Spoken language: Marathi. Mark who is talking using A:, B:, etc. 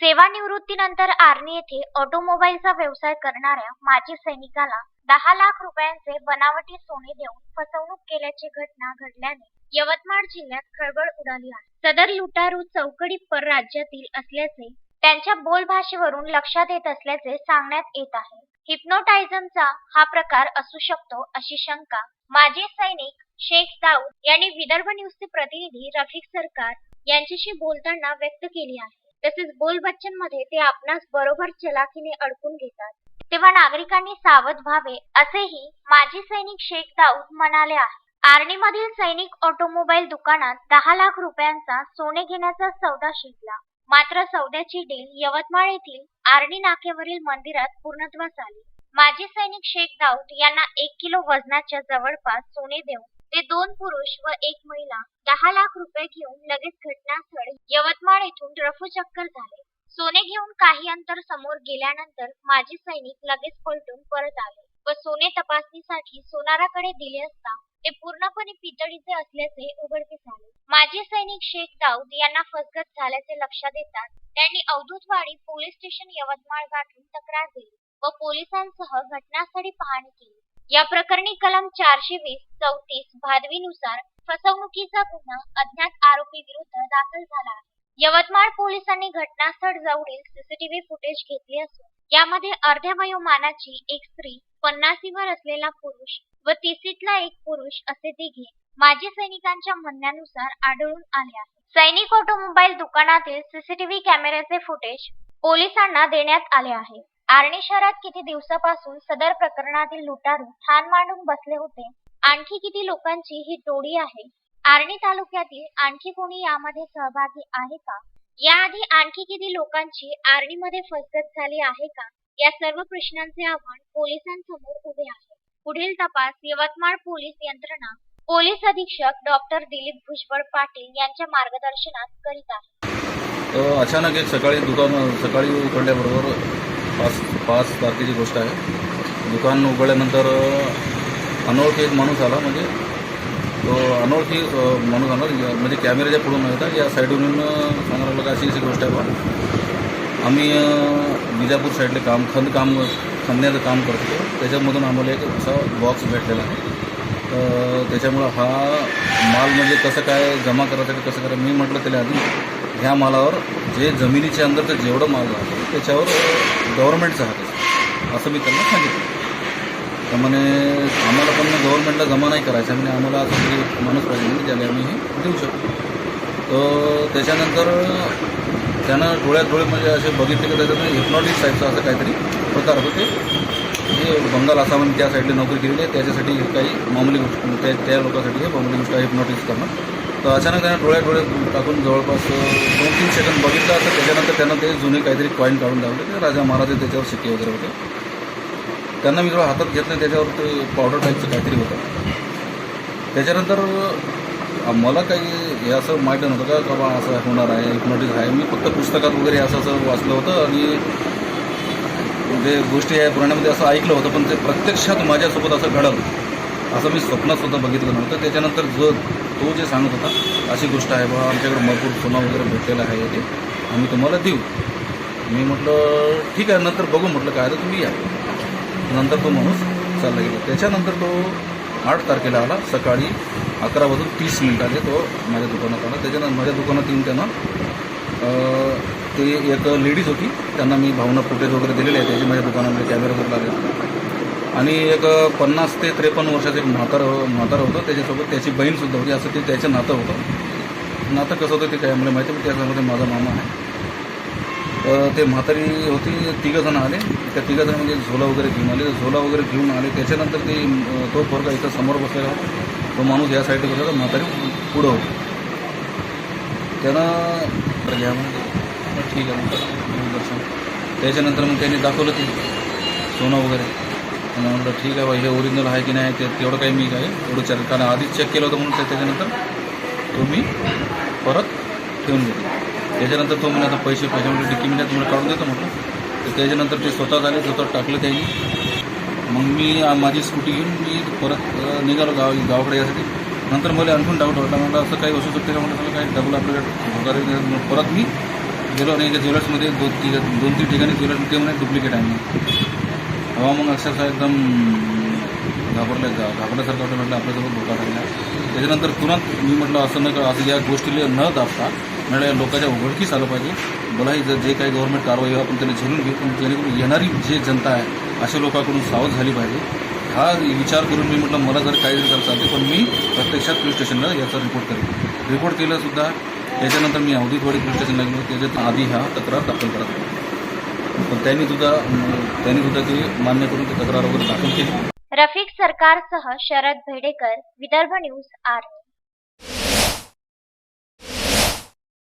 A: सेवानिवृत्तीनंतर आर्णी येथे ऑटोमोबाईलचा व्यवसाय करणाऱ्या माजी सैनिकाला दहा लाख रुपयांचे बनावटी सोने देऊन फसवणूक केल्याची घटना घडल्याने यवतमाळ जिल्ह्यात खळबळ उडाली आहे. सदर लुटारू चौकडी परराज्यातील असल्याचे त्यांच्या बोलभाषेवरून लक्षात येत असल्याचे सांगण्यात येत आहे. हिप्नोटायझमचा हा प्रकार असू शकतो अशी शंका माजी सैनिक शेख दाऊद यांनी विदर्भ न्यूजचे प्रतिनिधी रफिक सरकार यांच्याशी बोलताना व्यक्त केली आहे. तसेच बोल बच्चनमध्ये ते आपणास बरोबर चलाखीने अडकून घेतात. तेव्हा नागरिकांनी सावध व्हावे असेही माजी सैनिक शेख दाऊद म्हणाले आहे. आर्णीमधील सैनिक ऑटोमोबाईल दुकानात दहा लाख रुपयांचा सोने घेण्याचा सौदा शिकला. मात्र सौद्याची डील यवतमाळ येथील आर्णी नाक्यावरील मंदिरात पूर्णत्वास आली. माजी सैनिक शेख दाऊद यांना एक किलो वजनाच्या जवळपास सोने देऊन ते दोन पुरुष व एक महिला दहा लाख रुपये घेऊन लगेच घटनास्थळ यवतमाळ येथून रफूचक्कर झाले. सोने घेऊन काही अंतर समोर गेल्यानंतर माजी सैनिक लगेच पलटून परत आले व सोने तपासणीसाठी सोनाराकडे दिले असता ते पूर्णपणे पितळीचे असल्याचे उघडकीस आले. माजी सैनिक शेख दाऊद यांना फसगत झाल्याचे लक्षात येताच त्यांनी अवधूतवाडी पोलीस स्टेशन यवतमाळ गाठून तक्रार दिली व पोलिसांसह घटनास्थळी पाहणी केली. या प्रकरणी कलम चारशे वीस चौतीस भादवीनुसार फसवणुकीचा गुन्हा अज्ञात आरोपी विरुद्ध दाखल झाला आहे. यवतमाळ पोलिसांनी घटनास्थळ जवळील सीसीटीव्ही फुटेज घेतले असून यामध्ये अर्ध्या वयोमानाची एक स्त्री पन्नासीवर असलेला पुरुष व तिसीतला एक पुरुष असे तिघे माजी सैनिकांच्या म्हणण्यानुसार आढळून आले आहे सैनिक ऑटोमोबाईल दुकानातील सीसीटीव्ही कॅमेऱ्याचे फुटेज पोलिसांना देण्यात आले आहे. आर्णी शहरात किती दिवसापासून सदर प्रकरणातील लुटारू ठाण मांडून बसले होते? आणखी किती लोकांची ही टोळी आहे? आर्णी तालुक्यातील आणखी कोणी यामध्ये सहभागी आहे का? याआधी आणखी किती लोकांची आर्णीमध्ये फसगत झाली आहे का? या सर्व प्रश्नांचे आव्हान पोलिसांसमोर उभे आहे. पुढील तपास यवतमाळ पोलीस यंत्रणा पोलीस अधीक्षक डॉक्टर दिलीप भुजबळ पाटील यांच्या मार्गदर्शनात करीत आहे.
B: अचानक एक सकाळी दुकान सकाळी उघडल्याबरोबर पाच पाच तारखेची गोष्ट आहे. दुकान उघडल्यानंतर अनोळखी एक माणूस आला म्हणजे तो अनोळखी माणूस आला म्हणजे, म्हणजे कॅमेऱ्याच्या पुढून नव्हता या साईडून सांगायला लागला अशी अशी गोष्ट आहे बा. आम्ही विजापूर साईडले काम खंद काम खंदण्याचं काम करतो त्याच्यामधून आम्हाला एक असा बॉक्स भेटलेला आहे. तर त्याच्यामुळं हा माल म्हणजे कसं काय जमा करायचं कसं करायचं मी म्हटलं त्याला आधी ह्या मालावर जे जमिनीच्या अंदरचं जेवढं माल आहे त्याच्यावर गव्हर्नमेंटचं हात असं मी त्यांना सांगितलं. तर म्हणे आम्हाला पण गव्हर्नमेंटला जमा नाही करायचं म्हणजे आम्हाला असं काही माणूस पाहिजे म्हणजे ज्याला आम्ही हे देऊ शकतो. तर त्याच्यानंतर त्यानं डोळ्यात डोळे म्हणजे असे बघितले की त्याच्यात हिप्नॉटिक टाईपचं असं काहीतरी प्रकार होते. हे बंगाल आसाम त्या साईडला नोकरी केलेली आहे. त्याच्यासाठी काही मामूली गोष्ट त्या त्या लोकांसाठी हे मामूली गोष्ट हिप्नॉटिक्स करणं. तर अचानक त्यानं डोळ्या डोळे टाकून जवळपास दोन तीन सेकंड बघितलं तर त्याच्यानंतर त्यांना ते जुने काहीतरी कॉईन काढून लावले. ते राजा महाराज त्याच्यावर शिक्के वगैरे होते. त्यांना मी जेव्हा हातात घेतलं त्याच्यावर ते पावडर टाईपचं काहीतरी होतं. त्याच्यानंतर मला काही हे असं माहीत नव्हतं का का बा असं होणार आहे हिप्नॉटिक आहे. मी फक्त पुस्तकात वगैरे असं असं वाचलं होतं आणि जे गोष्टी आहे पुराणामध्ये असं ऐकलं होतं पण ते प्रत्यक्षात माझ्यासोबत असं घडलं. असं मी स्वप्नातसुद्धा बघितलं नव्हतं. त्याच्यानंतर जो तो जे सांगत होता अशी गोष्ट आहे बाबा आमच्याकडे भरपूर सोना वगैरे भेटलेला आहे ते आम्ही तुम्हाला देऊ. मी म्हटलं ठीक आहे नंतर बघू म्हटलं काय तर तुम्ही या. नंतर तो माणूस चालला गेला. त्याच्यानंतर तो आठ तारखेला आला सकाळी अकरा वाजून तीस मिनिटाने तो माझ्या दुकानात आला. त्याच्यानंतर माझ्या दुकानात येऊन त्यानं ते एक लेडीज होती त्यांना मी भावना फुटेज वगैरे दिलेले आहे त्याचे माझ्या दुकानामध्ये कॅमेरा वगैरे लागले आणि एक पन्नास ते त्रेपन्न वर्षाचं एक म्हातार हो- म्हातार होतं. त्याच्यासोबत त्याची बहीणसुद्धा होती. असं ते त्याचं नातं होतं. नातं कसं होतं ते काय मला माहिती पण त्याच्यामध्ये माझा मामा आहे. तर ते म्हातारी होती. तिघंजणं आले. त्या तिघंजण म्हणजे झोला वगैरे घेऊन आले. झोला वगैरे घेऊन आले. त्याच्यानंतर ते तो पोरगा इथं समोर बसलेला होता. तो माणूस या साईडला बसला तर म्हातारी पुढं होती. त्यानं तर घ्या मग ठीक आहे. मग दर्शन. त्याच्यानंतर मग त्यांनी दाखवलं ते सोनं वगैरे. आणि म्हटलं ठीक आहे बा हे ओरिजिनल आहे की नाही ते तेवढं काही मी काय एवढं चेक कारण आधीच चेक केलं होतं म्हणून त्या- त्याच्यानंतर तो मी परत ठेवून घेतो त्याच्यानंतर तो म्हणे आता पैसे पैसे म्हणजे डिक्की मिनिटात तुम्हाला काढून देतो म्हटलं. तर त्याच्यानंतर ते स्वतः झाले स्वतः टाकलं त्यांनी. मग मी माझी स्कूटी घेऊन मी परत निघालो गाव गावाकडे यासाठी. नंतर मला आणखून डाऊट वाटला. म्हटलं असं काही असू शकते का? म्हटलं मला काही डबल आपल्याला मग परत मी गेलो आणि एका ज्वेलर्समध्ये दोन तीन दोन तीन ठिकाणी ज्वेलर्स ते म्हणे डुप्लिकेट आहे हवामान तेव्हा मग अक्षरशः एकदम घाबरल्या जा घाबरल्यासारखं वाटलं म्हटलं आपल्यासोबत धोका राहिला त्याच्यानंतर तुरंत मी म्हटलं असं न का असं या गोष्टीला न दाबता म्हटलं या लोकांच्या उघडकीस आलं पाहिजे. मला जर जे काही गव्हर्नमेंट कारवाई आपण त्याने झेलून घेऊ. पण जेणेकरून येणारी जे जनता आहे अशा लोकांकडून सावध झाली पाहिजे. हा विचार करून मी म्हटलं मला जर काही झालं चालते पण मी प्रत्यक्षात पोलीस स्टेशनला याचा रिपोर्ट करेन. रिपोर्ट केलासुद्धा त्याच्यानंतर मी अवधीतवाडी पोलीस स्टेशनला गेलो. त्याच्यात आधी हा तक्रार दाखल करत होता. पण त्यांनी सुद्धा त्यांनी सुद्धा ती मान्य करून ती तक्रार वगैरे दाखल केली.
A: रफिक सरकारसह शरद भेडेकर विदर्भ न्यूज आर